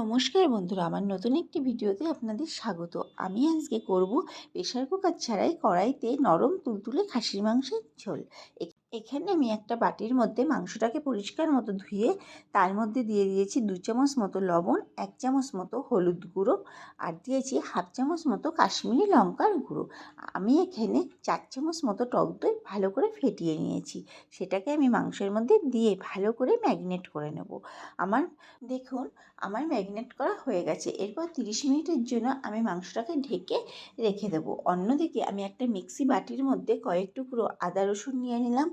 নমস্কার বন্ধুরা, আমার নতুন একটি ভিডিওতে আপনাদের স্বাগত। আমি আজকে করব প্রেশার কুকার ছাড়াই কড়াইতে নরম তুলতুলে খাসির মাংসের ঝোল। এখানে আমি একটা বাটির মধ্যে মাংসটাকে পরিষ্কার মতো ধুয়ে, তার মধ্যে দিয়ে দিয়েছি দু চামচ মতো লবণ, এক চামচ মতো হলুদ গুঁড়ো আর দিয়েছি হাফ চামচ মতো কাশ্মীরি লঙ্কার গুঁড়ো। আমি এখানে চার চামচ মতো টক দই ভালো করে ফেটিয়ে নিয়েছি। সেটাকে আমি মাংসের মধ্যে দিয়ে ভালো করে ম্যাগনেট করে নেব। আমার, দেখুন, আমার ম্যাগনেট করা হয়ে গেছে। এরপর তিরিশ মিনিটের জন্য আমি মাংসটাকে ঢেকে রেখে দেবো। অন্যদিকে আমি একটা মিক্সি বাটির মধ্যে কয়েক টুকরো আদা রসুন নিয়ে নিলাম।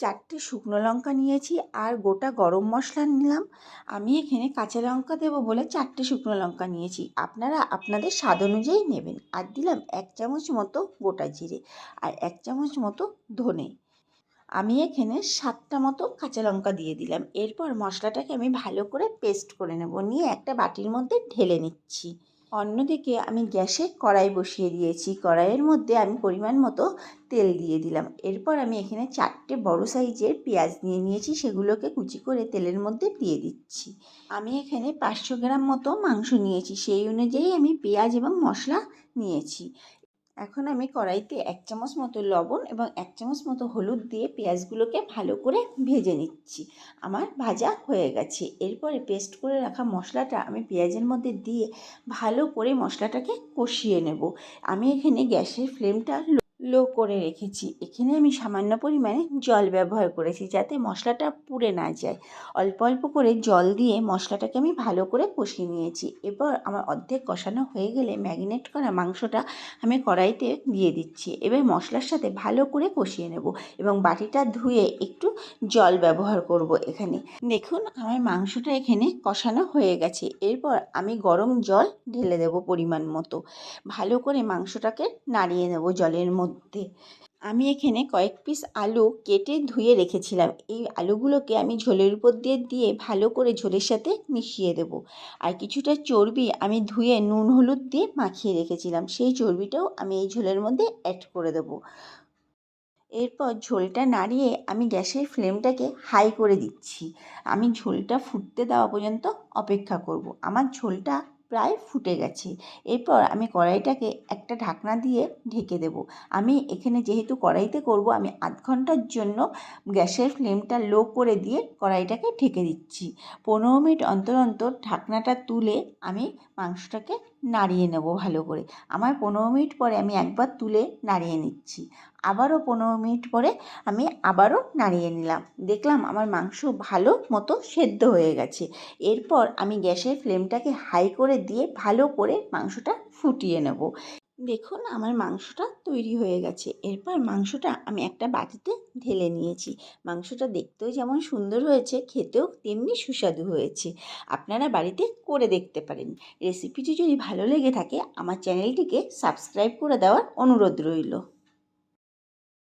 চারটে শুকনো লঙ্কা নিয়েছি আর গোটা গরম মশলা নিলাম। আমি এখানে কাঁচা লঙ্কা দেবো বলে চারটে শুকনো লঙ্কা নিয়েছি। আপনারা আপনাদের স্বাদ অনুযায়ী নেবেন। আর দিলাম এক চামচ মতো গোটা জিরে আর এক চামচ মতো ধনে। আমি এখানে সাতটা মতো কাঁচা লঙ্কা দিয়ে দিলাম। এরপর মশলাটাকে আমি ভালো করে পেস্ট করে নেব। নিয়ে একটা বাটির মধ্যে ঢেলে নিচ্ছি। অন্যদিকে আমি গ্যাসে কড়াই বসিয়ে দিয়েছি। কড়াইয়ের মধ্যে আমি পরিমাণ মতো তেল দিয়ে দিলাম। এরপর আমি এখানে চারটে বড় সাইজের পেঁয়াজ নিয়ে নিয়েছি, সেগুলোকে কুচি করে তেলের মধ্যে দিয়ে দিচ্ছি। আমি এখানে পাঁচশো গ্রাম মতো মাংস নিয়েছি। সেই অনুযায়ী আমি পেঁয়াজ এবং মশলা নিয়েছি। এখন আমি কড়াইতে এক চামচ মতো লবণ এবং এক চামচ মতো হলুদ দিয়ে পেঁয়াজগুলোকে ভালো করে ভেজে নিচ্ছি। আমার ভাজা হয়ে গেছে। এরপরে পেস্ট করে রাখা মশলাটা আমি পেঁয়াজের মধ্যে দিয়ে ভালো করে মশলাটাকে কষিয়ে নেব। আমি এখানে গ্যাসের ফ্লেমটা লো করে রেখেছি। এখানে আমি সামান্য পরিমাণে জল ব্যবহার করেছি যাতে মশলাটা পুড়ে না যায়। অল্প অল্প করে জল দিয়ে মশলাটাকে আমি ভালো করে কষিয়ে নিয়েছি। এবার আমার অর্ধেক কষানো হয়ে গেলে ম্যারিনেট করা মাংসটা আমি কড়াইতে দিয়ে দিচ্ছি। এবার মশলার সাথে ভালো করে কষিয়ে নেব এবং বাটিটা ধুয়ে একটু জল ব্যবহার করব এখানে। দেখুন, আমার মাংসটা এখানে কষানো হয়ে গেছে। এরপর আমি গরম জল ঢেলে দেব পরিমাণ মতো। ভালো করে মাংসটাকে নাড়িয়ে নেব জলের মধ্যে। আমি এখানে কয়েক পিস আলু কেটে ধুয়ে রেখেছিলাম। এই আলুগুলোকে আমি ঝোলের উপর দিয়ে দিয়ে ভালো করে ঝোলের সাথে মিশিয়ে দেব। আর কিছুটা চর্বি আমি ধুয়ে নুন, হলুদ দিয়ে মাখিয়ে রেখেছিলাম। সেই চর্বিটাও আমি এই ঝোলের মধ্যে অ্যাড করে দেব। এরপর ঝোলটা নাড়িয়ে আমি গ্যাসের ফ্লেমটাকে হাই করে দিচ্ছি। আমি ঝোলটা ফুটতে দেওয়া পর্যন্ত অপেক্ষা করব। আমার ঝোলটা প্রায় ফুটে গেছে। এরপর আমি কড়াইটাকে একটা ঢাকনা দিয়ে ঢেকে দেব। আমি এখানে যেহেতু কড়াইতে করব, আমি আধ ঘণ্টার জন্য গ্যাসের ফ্লেমটা লো করে দিয়ে কড়াইটাকে ঢেকে দিচ্ছি। পনেরো মিনিট অন্তর অন্তর ঢাকনাটা তুলে আমি মাংসটাকে নাড়িয়ে নেব ভালো করে। আমার পনেরো মিনিট পরে আমি একবার তুলে নাড়িয়ে নিচ্ছি। আবারও পনেরো মিনিট পরে আমি আবারও নাড়িয়ে নিলাম। দেখলাম আমার মাংস ভালো মতো সেদ্ধ হয়ে গেছে। এরপর আমি গ্যাসের ফ্লেমটাকে হাই করে দিয়ে ভালো করে মাংসটা ফুটিয়ে নেব। দেখুন, আমার মাংসটা তৈরি হয়ে গেছে। এরপর মাংসটা আমি একটা বাটিতে ঢেলে নিয়েছি। মাংসটা দেখতেও যেমন সুন্দর হয়েছে, খেতেও তেমনি সুস্বাদু হয়েছে। আপনারা বাড়িতে করে দেখতে পারেন। রেসিপিটি যদি ভালো লেগে থাকে, আমার চ্যানেলটিকে সাবস্ক্রাইব করে দেওয়ার অনুরোধ রইল।